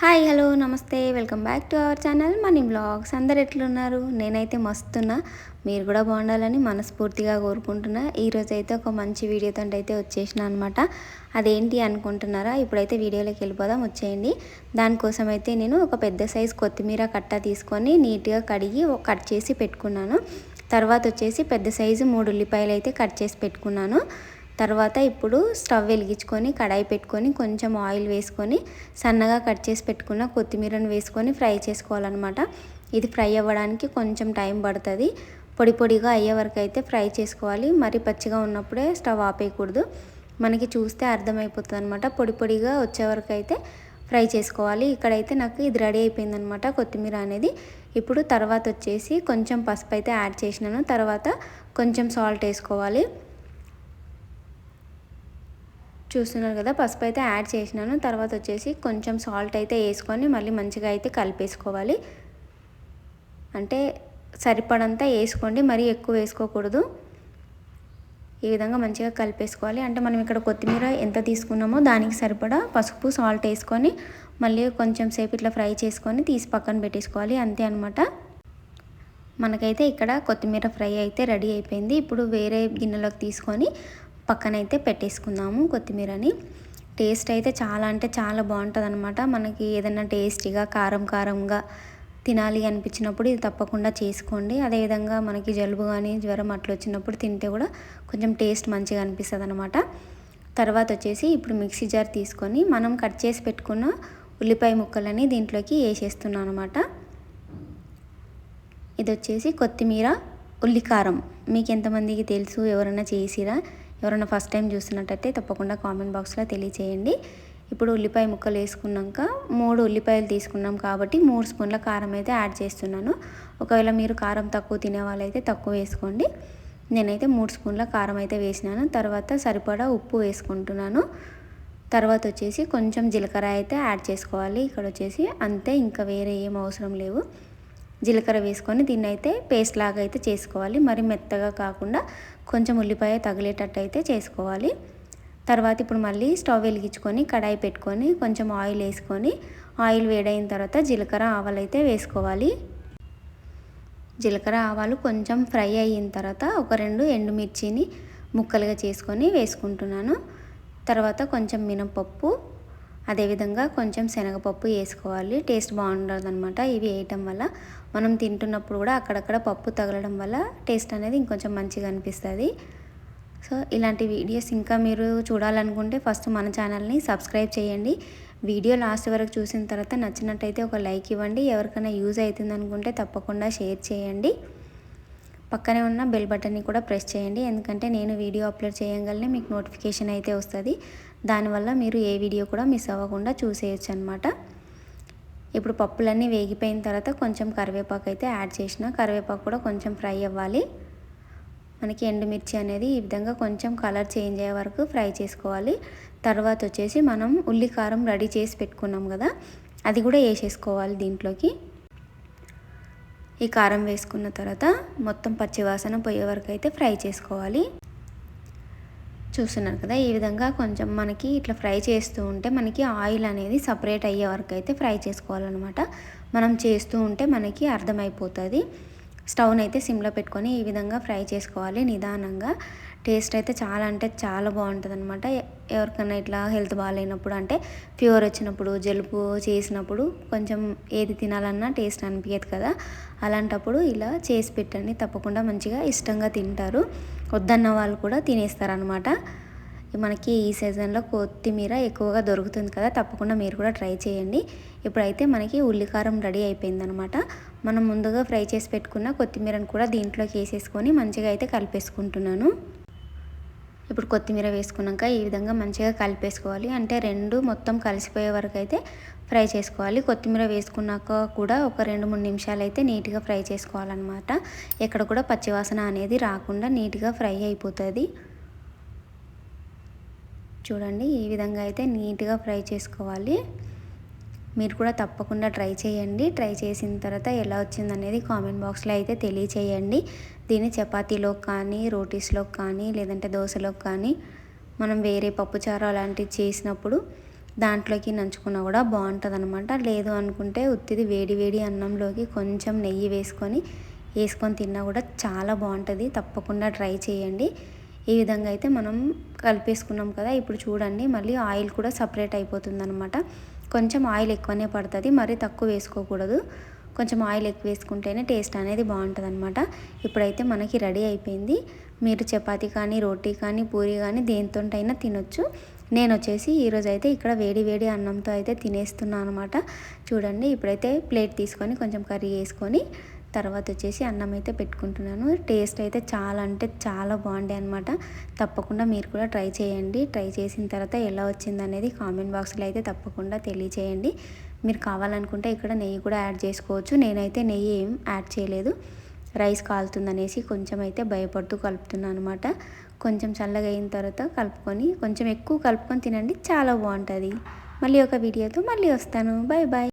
Hi hello నమస్తే. Welcome back to our channel. Money blogs. అందరు ఎట్లున్నారు? నేనైతే మస్తున్నా. మీరు కూడా బాగుండాలని మనస్ఫూర్తిగా కోరుకుంటున్నా. ఈరోజు అయితే ఒక మంచి వీడియోతో అయితే వచ్చేసిన అనమాట అదేంటి అనుకుంటున్నారా? ఇప్పుడైతే వీడియోలోకి వెళ్ళిపోదాం. వచ్చేయండి. దానికోసం అయితే నేను ఒక పెద్ద సైజ్ కొత్తిమీర కట్ట తీసుకొని నీట్గా కడిగి కట్ చేసి పెట్టుకున్నాను. తర్వాత వచ్చేసి పెద్ద సైజు మూడు ఉల్లిపాయలు అయితే కట్ చేసి పెట్టుకున్నాను. తర్వాత ఇప్పుడు స్టవ్ వెలిగించుకొని కడాయి పెట్టుకొని కొంచెం ఆయిల్ వేసుకొని సన్నగా కట్ చేసి పెట్టుకున్న కొత్తిమీరను వేసుకొని ఫ్రై చేసుకోవాలన్నమాట. ఇది ఫ్రై అవ్వడానికి కొంచెం టైం పడుతుంది. పొడి పొడిగా అయ్యే వరకు అయితే ఫ్రై చేసుకోవాలి. మరి పచ్చిగా ఉన్నప్పుడే స్టవ్ ఆపేయకూడదు. మనకి చూస్తే అర్థమైపోతుంది అనమాట పొడి పొడిగా వచ్చే వరకు అయితే ఫ్రై చేసుకోవాలి. ఇక్కడైతే నాకు ఇది రెడీ అయిపోయిందనమాట కొత్తిమీర అనేది. ఇప్పుడు తర్వాత వచ్చేసి కొంచెం పసుపు అయితే యాడ్ చేసినాను. తర్వాత కొంచెం సాల్ట్ వేసుకోవాలి. చూస్తున్నారు కదా పసుపు అయితే యాడ్ చేసినాను. తర్వాత వచ్చేసి కొంచెం సాల్ట్ అయితే వేసుకొని మళ్ళీ మంచిగా అయితే కలిపేసుకోవాలి. అంటే సరిపడంతా వేసుకోండి మరీ ఎక్కువ వేసుకోకూడదు. ఈ విధంగా మంచిగా కలిపేసుకోవాలి. అంటే మనం ఇక్కడ కొత్తిమీర ఎంత తీసుకున్నామో దానికి సరిపడా పసుపు సాల్ట్ వేసుకొని మళ్ళీ కొంచెం సేపు ఇట్లా ఫ్రై చేసుకొని తీసి పక్కన పెట్టేసుకోవాలి. అంతే అనమాట మనకైతే ఇక్కడ కొత్తిమీర ఫ్రై అయితే రెడీ అయిపోయింది. ఇప్పుడు వేరే గిన్నెలోకి తీసుకొని పక్కనైతే పెట్టేసుకుందాము కొత్తిమీరని. టేస్ట్ అయితే చాలా అంటే చాలా బాగుంటుంది అనమాట మనకి ఏదైనా టేస్టీగా కారం కారంగా తినాలి అనిపించినప్పుడు ఇది తప్పకుండా చేసుకోండి. అదేవిధంగా మనకి జలుబు కానీ జ్వరం అట్లా వచ్చినప్పుడు తింటే కూడా కొంచెం టేస్ట్ మంచిగా అనిపిస్తుంది అనమాట తర్వాత వచ్చేసి ఇప్పుడు మిక్సీ జార్ తీసుకొని మనం కట్ చేసి పెట్టుకున్న ఉల్లిపాయ ముక్కలని దీంట్లోకి వేసేస్తున్నాను అనమాట ఇది వచ్చేసి కొత్తిమీర ఉల్లికారం. మీకు ఎంతమందికి తెలుసు? ఎవరైనా చేసిరా? ఎవరైనా ఫస్ట్ టైం చూసినట్టయితే తప్పకుండా కామెంట్ బాక్స్లో తెలియచేయండి. ఇప్పుడు ఉల్లిపాయ ముక్కలు వేసుకున్నాక మూడు ఉల్లిపాయలు తీసుకున్నాం కాబట్టి మూడు స్పూన్ల కారం అయితే యాడ్ చేస్తున్నాను. ఒకవేళ మీరు కారం తక్కువ తినే వాళ్ళైతే తక్కువ వేసుకోండి. నేనైతే మూడు స్పూన్ల కారం అయితే వేసినాను. తర్వాత సరిపడా ఉప్పు వేసుకుంటున్నాను. తర్వాత వచ్చేసి కొంచెం జీలకర్ర అయితే యాడ్ చేసుకోవాలి. ఇక్కడ వచ్చేసి అంతే ఇంకా వేరే ఏం అవసరం లేవు. జీలకర్ర వేసుకొని దీన్ని అయితే పేస్ట్ లాగా అయితే చేసుకోవాలి. మరి మెత్తగా కాకుండా కొంచెం ఉల్లిపాయ తగిలేటట్టు అయితే చేసుకోవాలి. తర్వాత ఇప్పుడు మళ్ళీ స్టవ్ వెలిగించుకొని కడాయి పెట్టుకొని కొంచెం ఆయిల్ వేసుకొని ఆయిల్ వేడైన తర్వాత జీలకర్ర ఆవాలు అయితే వేసుకోవాలి. జీలకర్ర ఆవాలు కొంచెం ఫ్రై అయిన తర్వాత ఒక రెండు ఎండుమిర్చిని ముక్కలుగా చేసుకొని వేసుకుంటున్నాను. తర్వాత కొంచెం మినపప్పు అదేవిధంగా కొంచెం శనగపప్పు వేసుకోవాలి. టేస్ట్ బాగుండదు అనమాట ఇవి వేయటం వల్ల. మనం తింటున్నప్పుడు కూడా అక్కడక్కడ పప్పు తగలడం వల్ల టేస్ట్ అనేది ఇంకొంచెం మంచిగా అనిపిస్తుంది. సో ఇలాంటి వీడియోస్ ఇంకా మీరు చూడాలనుకుంటే ఫస్ట్ మన ఛానల్ని సబ్స్క్రైబ్ చేయండి. వీడియో లాస్ట్ వరకు చూసిన తర్వాత నచ్చినట్టయితే ఒక లైక్ ఇవ్వండి. ఎవరికైనా యూజ్ అవుతుంది అనుకుంటే తప్పకుండా షేర్ చేయండి. పక్కనే ఉన్న బెల్ బటన్ని కూడా ప్రెస్ చేయండి. ఎందుకంటే నేను వీడియో అప్లోడ్ చేయగలనే మీకు నోటిఫికేషన్ అయితే వస్తుంది. దానివల్ల మీరు ఏ వీడియో కూడా మిస్ అవ్వకుండా చూసేయచ్చు అనమాట ఇప్పుడు పప్పులన్నీ వేగిపోయిన తర్వాత కొంచెం కరివేపాకు అయితే యాడ్ చేసిన. కరివేపాకు కూడా కొంచెం ఫ్రై అవ్వాలి. మనకి ఎండుమిర్చి అనేది ఈ విధంగా కొంచెం కలర్ చేంజ్ అయ్యే వరకు ఫ్రై చేసుకోవాలి. తర్వాత వచ్చేసి మనం ఉల్లి కారం రెడీ చేసి పెట్టుకున్నాం కదా అది కూడా వేసేసుకోవాలి దీంట్లోకి. ఈ కారం వేసుకున్న తర్వాత మొత్తం పచ్చివాసన పోయే వరకు అయితే ఫ్రై చేసుకోవాలి. చూస్తున్నారు కదా ఈ విధంగా కొంచెం మనకి ఇట్లా ఫ్రై చేస్తూ ఉంటే మనకి ఆయిల్ అనేది సపరేట్ అయ్యే వరకు అయితే ఫ్రై చేసుకోవాలన్నమాట. మనం చేస్తూ ఉంటే మనకి అర్థమైపోతుంది. స్టవ్ని అయితే సిమ్లో పెట్టుకొని ఈ విధంగా ఫ్రై చేసుకోవాలి నిదానంగా. టేస్ట్ అయితే చాలా అంటే చాలా బాగుంటుంది అనమాట ఎవరికైనా ఇట్లా హెల్త్ బాగాలేనప్పుడు అంటే ఫీవర్ వచ్చినప్పుడు జలుబు చేసినప్పుడు కొంచెం ఏది తినాలన్నా టేస్ట్ అనిపించదు కదా. అలాంటప్పుడు ఇలా చేసి పెట్టండి. తప్పకుండా మంచిగా ఇష్టంగా తింటారు. వద్దన్న వాళ్ళు కూడా తినేస్తారనమాట మనకి ఈ సీజన్లో కొత్తిమీర ఎక్కువగా దొరుకుతుంది కదా తప్పకుండా మీరు కూడా ట్రై చేయండి. ఇప్పుడైతే మనకి ఉల్లికారం రెడీ అయిపోయిందనమాట మనం ముందుగా ఫ్రై చేసి పెట్టుకున్న కొత్తిమీరను కూడా దీంట్లోకి వేసేసుకొని మంచిగా అయితే కలిపేసుకుంటున్నాను. ఇప్పుడు కొత్తిమీర వేసుకున్నాక ఈ విధంగా మంచిగా కలిపేసుకోవాలి. అంటే రెండు మొత్తం కలిసిపోయే వరకు అయితే ఫ్రై చేసుకోవాలి. కొత్తిమీర వేసుకున్నాక కూడా ఒక రెండు మూడు నిమిషాలు అయితే నీట్గా ఫ్రై చేసుకోవాలన్నమాట. ఎక్కడ కూడా పచ్చివాసన అనేది రాకుండా నీట్గా ఫ్రై అయిపోతుంది. చూడండి ఈ విధంగా అయితే నీట్గా ఫ్రై చేసుకోవాలి. మీరు కూడా తప్పకుండా ట్రై చేయండి. ట్రై చేసిన తర్వాత ఎలా వచ్చింది అనేది కామెంట్ బాక్స్లో అయితే తెలియచేయండి. దీన్ని చపాతీలో కానీ రోటీస్లో కానీ లేదంటే దోశలో కానీ మనం వేరే పప్పుచారు అలాంటివి చేసినప్పుడు దాంట్లోకి నంచుకున్నా కూడా బాగుంటుంది అనమాట లేదు అనుకుంటే ఉత్తిది వేడి వేడి అన్నంలోకి కొంచెం నెయ్యి వేసుకొని వేసుకొని తిన్నా కూడా చాలా బాగుంటుంది. తప్పకుండా ట్రై చేయండి. ఈ విధంగా అయితే మనం కలిపేసుకున్నాం కదా ఇప్పుడు చూడండి. మళ్ళీ ఆయిల్ కూడా సపరేట్ అయిపోతుంది అనమాట కొంచెం ఆయిల్ ఎక్కువనే పడుతుంది. మరీ తక్కువ వేసుకోకూడదు. కొంచెం ఆయిల్ ఎక్కువ వేసుకుంటేనే టేస్ట్ అనేది బాగుంటుంది అనమాట ఇప్పుడైతే మనకి రెడీ అయిపోయింది. మీరు చపాతీ కానీ రోటీ కానీ పూరి కానీ దేనితోటైనా తినొచ్చు. నేను వచ్చేసి ఈరోజు అయితే ఇక్కడ వేడి వేడి అన్నంతో అయితే తినేస్తున్నాను అనమాట చూడండి ఇప్పుడైతే ప్లేట్ తీసుకొని కొంచెం కర్రీ వేసుకొని తర్వాత వచ్చేసి అన్నం అయితే పెట్టుకుంటున్నాను. టేస్ట్ అయితే చాలా అంటే చాలా బాగుండే అనమాట తప్పకుండా మీరు కూడా ట్రై చేయండి. ట్రై చేసిన తర్వాత ఎలా వచ్చింది అనేది కామెంట్ బాక్స్లో అయితే తప్పకుండా తెలియచేయండి. మీరు కావాలనుకుంటే ఇక్కడ నెయ్యి కూడా యాడ్ చేసుకోవచ్చు. నేనైతే నెయ్యి ఏం యాడ్ చేయలేదు. రైస్ కాలుతుందనేసి కొంచెం అయితే భయపడుతూ కలుపుతున్నాను అనమాట కొంచెం చల్లగా అయిన తర్వాత కలుపుకొని కొంచెం ఎక్కువ కలుపుకొని తినండి. చాలా బాగుంటుంది. మళ్ళీ ఒక వీడియోతో మళ్ళీ వస్తాను. Bye bye